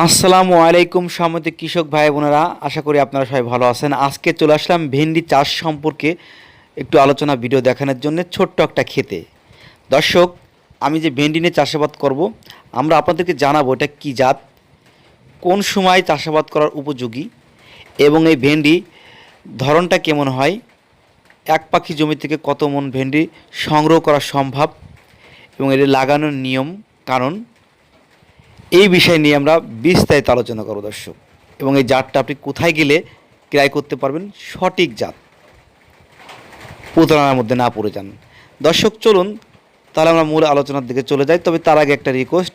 আসসালামু আলাইকুম সম্মতি কৃষক ভাই বোনেরা, আশা করি আপনারা সবাই ভালো আছেন। আজকে চলে আসলাম ভেন্ডি চাষ সম্পর্কে একটু আলোচনা ভিডিও দেখানোর জন্য ছোট্ট একটা খেতে। দর্শক, আমি যে ভেন্ডি নিয়ে চাষাবাদ করব, আমরা আপনাদেরকে জানাব এটা কী জাত, কোন সময় চাষাবাদ করার উপযোগী, এবং এই ভেন্ডি ধরনটা কেমন হয়, এক পাখি জমি থেকে কত মন ভেন্ডি সংগ্রহ করা সম্ভব, এবং এটি লাগানোর নিয়ম, কারণ এই বিষয় নিয়ে আমরা বিস্তারিত আলোচনা করব দর্শক। এবং এই জাতটা আপনি কোথায় গেলে ক্রয় করতে পারবেন, সঠিক জাত প্রতারণার মধ্যে না পড়ে যান। দর্শক, চলুন, তাহলে আমরা মূল আলোচনার দিকে চলে যাই। তবে তার আগে একটা রিকোয়েস্ট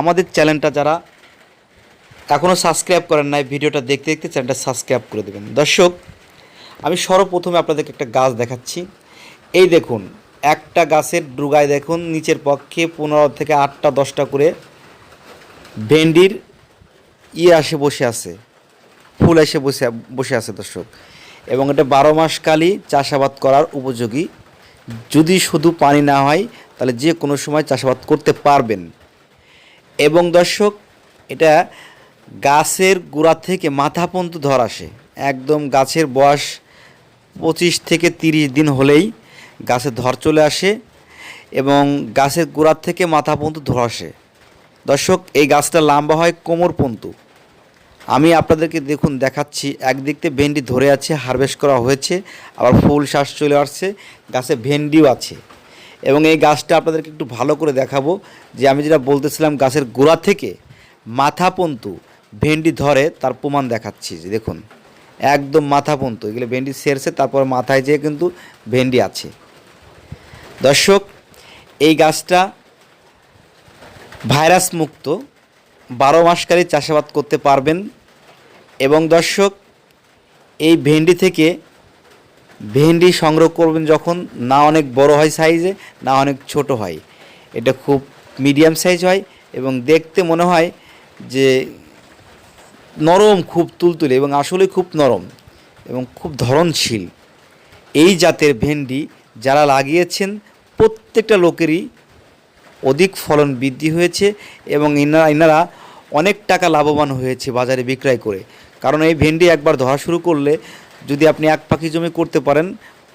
আমাদের চ্যানেলটা যারা এখনও সাবস্ক্রাইব করেন নাই, ভিডিওটা দেখতে দেখতে চ্যানেলটা সাবস্ক্রাইব করে দেবেন। দর্শক, আমি সর্বপ্রথমে আপনাদেরকে একটা গাছ দেখাচ্ছি। এই দেখুন, একটা গাছের ডুগায় দেখুন, নিচের পক্ষে পনেরো থেকে আটটা, দশটা করে ভেন্ডির ইয়ে আসে, বসে আছে। ফুল এসে বসে বসে আছে, দর্শক। এবং এটা বারো মাস মাসকালই চাষাবাদ করার উপযোগী। যদি শুধু পানি না হয়, তাহলে যে কোনো সময় চাষাবাদ করতে পারবেন। এবং দর্শক, এটা গাছের গোড়া থেকে মাথা পর্যন্ত ধর আসে। একদম গাছের বয়স পঁচিশ থেকে তিরিশ দিন হলেই গাছের ধর চলে আসে এবং গাছের গোড়ার থেকে মাথা পর্যন্ত ধর আসে। দর্শক, এই গাছটা লম্বা হয় কোমর পন্তু আমি আপনাদেরকে দেখুন, দেখাচ্ছি, একদিক থেকে ভেন্ডি ধরে আছে হারভেস্ট করা হয়েছে, আবার ফুল শ্বাস চলে আসছে, গাছে ভেন্ডিও আছে। এবং এই গাছটা আপনাদেরকে একটু ভালো করে দেখাবো, যে আমি যেটা বলতেছিলাম, গাছের গোড়া থেকে মাথা পন্তু ভেন্ডি ধরে, তার প্রমাণ দেখাচ্ছি, যে দেখুন, একদম মাথা পন্তু এগুলো ভেন্ডি সেরছে, তারপর মাথায় যেয়ে কিন্তু ভেন্ডি আছে। দর্শক, এই গাছটা ভাইরাস মুক্ত, বারো মাসকারী চাষাবাদ করতে পারবেন এবং দর্শক, এই ভেন্ডি থেকে ভেন্ডি সংগ্রহ করবেন যখন, না অনেক বড় হয় সাইজে না অনেক ছোট হয়। এটা খুব মিডিয়াম সাইজ হয় এবং দেখতে মনে হয় যে নরম, খুব তুলতুলে এবং আসলে খুব নরম এবং খুব ধরনশীল। এই জাতের ভেন্ডি যারা লাগিয়েছেন, প্রত্যেকটা লোকেরই অধিক ফলন বৃদ্ধি হয়েছে এবং ইনারা ইনারা অনেক টাকা লাভবান হয়েছে বাজারে বিক্রয় করে। কারণ এই ভেন্ডি একবার ধরা শুরু করলে যদি আপনি এক পাখি জমি করতে পারেন,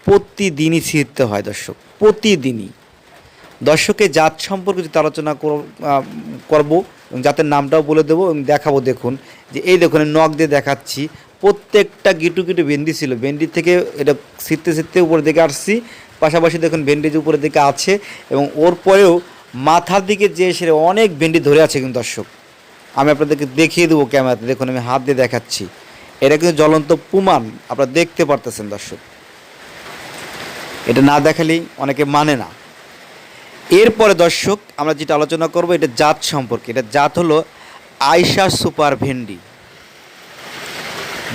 প্রতিদিনই ছিঁড়তে হয় দর্শক, প্রতিদিনই। দর্শকের জাত সম্পর্কে যদি আলোচনা কর- করব, এবং জাতের নামটাও বলে দেবো, এবং দেখাবো দেখুন যে এই দেখুন নখ দিয়ে দেখাচ্ছি, প্রত্যেকটা গিটু গিটু ভেন্ডি ছিল। ভেন্ডি থেকে এটা ছিটতে ছিটতে উপরের দিকে আসছি, পাশাপাশি দেখুন ভেন্ডি যে উপরের দিকে আছে, এবং ওর পরেও মাথার দিকে যে সেরে অনেক ভেন্ডি ধরে আছে কিন্তু দর্শক, আমি আপনাদেরকে দেখিয়ে দেবো ক্যামেরাতে। দেখুন, আমি হাত দিয়ে দেখাচ্ছি। এটা কিন্তু জ্বলন্ত প্রমাণ আপনারা দেখতে পারতেছেন দর্শক। এটা না দেখালেই অনেকে মানে না। এরপরে দর্শক, আমরা যেটা আলোচনা করব, এটা জাত সম্পর্কে। এটা জাত হলো আয়শা সুপার ভেন্ডি।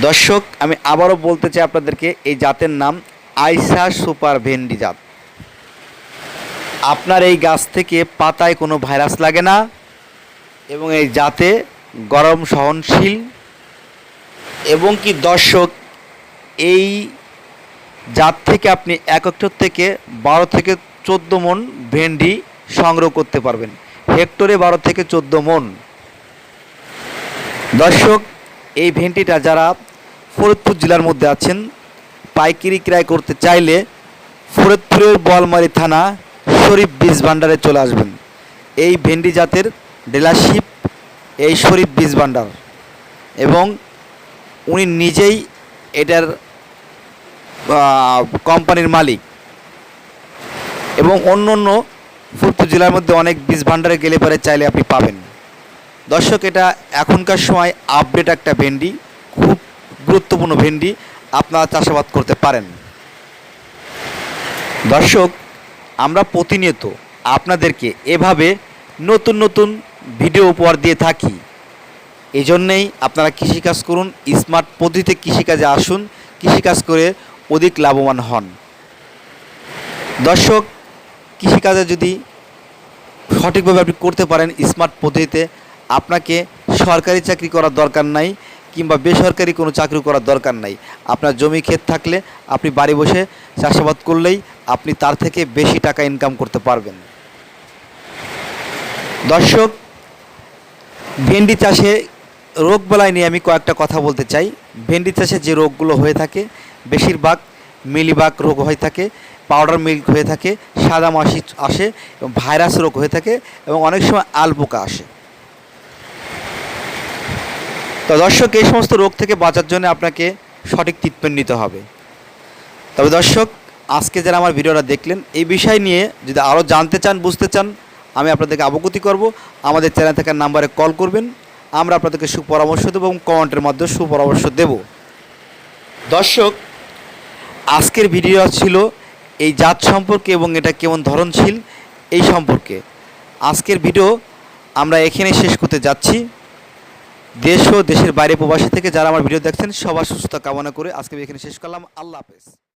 দর্শক, আমি আবারও বলতে চাই আপনাদেরকে, এই জাতের নাম আয়শা সুপার ভেন্ডি জাত। আপনার এই গাছ থেকে পাতায় কোনো ভাইরাস লাগে না এবং এই জাতে গরম সহনশীল এবং কি দর্শক, এই জাত থেকে আপনি এক হেক্টর থেকে বারো থেকে চোদ্দ মন ভেন্ডি সংগ্রহ করতে পারবেন। হেক্টরে বারো থেকে চোদ্দ মন। দর্শক, এই ভেন্ডিটা যারা ফরিদপুর জেলার মধ্যে আছেন, পাইকারি ক্রয় করতে চাইলে ফরিদপুরের বলমারি থানা শরীফ বীজ ভাণ্ডারে চলে আসবেন। এই ভেন্ডি জাতের ডিলারশিপ এই শরীফ বীজ ভাণ্ডার। এবং উনি নিজেই এটার কোম্পানির মালিক। এবং অন্য অন্য ফরিদপুর জেলার মধ্যে অনেক বীজ ভাণ্ডারে গেলে পরে চাইলে আপনি পাবেন। দর্শক, এটা এখনকার সময় আপডেট একটা ভেন্ডি, খুব গুরুত্বপূর্ণ ভেন্ডি, আপনারা চাষাবাদ করতে পারেন। দর্শক আমরা প্রতিনিয়ত আপনাদেরকে এভাবে নতুন নতুন ভিডিও উপহার দিয়ে থাকি। এজন্যেই জন্যেই আপনারা কৃষিকাজ করুন, স্মার্ট পদ্ধতিতে কৃষিকাজে আসুন, কৃষিকাজ করে অধিক লাভবান হন। দর্শক, কৃষিকাজে যদি সঠিকভাবে আপনি করতে পারেন স্মার্ট পদ্ধতিতে, আপনাকে সরকারি চাকরি করার দরকার নাই কিংবা বেসরকারি কোনো চাকরি করার দরকার নাই। আপনার জমি ক্ষেত থাকলে আপনি বাড়ি বসে চাষাবাদ করলেই আপনি তার থেকে বেশি টাকা ইনকাম করতে পারবেন। দর্শক, ভেন্ডি চাষে রোগ বেলায় নিয়ে আমি কয়েকটা কথা বলতে চাই। ভেন্ডি চাষে যে রোগগুলো হয়ে থাকে, বেশিরভাগ মিলিবাগ রোগ হয়ে থাকে, পাউডার মিল্ক হয়ে থাকে, সাদা মাছি আসে, এবং ভাইরাস রোগ হয়ে থাকে, এবং অনেক সময় আলপোকা আসে। তো দর্শক, এই সমস্ত রোগ থেকে বাঁচার জন্য আপনাকে সঠিক ট্রিটমেন্ট নিতে হবে। তবে দর্শক আজকে যারা আমার ভিডিওটা দেখলেন, এই বিষয় নিয়ে যদি আরও জানতে চান, বুঝতে চান, আমি আপনাদেরকে অবগতি করব। আমাদের চ্যানেল থেকে নাম্বারে কল করবেন। আমরা আপনাদেরকে সুপরামর্শ দেবো এবং কমেন্টের মাধ্যমে সুপরামর্শ দেব। দর্শক, আজকের ভিডিও ছিল এই জাত সম্পর্কে এবং এটা কেমন ধরনশীল, এই সম্পর্কে। আজকের ভিডিও আমরা এখানে শেষ করতে যাচ্ছি। দেশ ও দেশের বাইরে প্রবাসী থেকে যারা আমার ভিডিও দেখছেন, সবার সুস্থতা কামনা করে আজকে এখানে শেষ করলাম। আল্লাহ হাফেজ।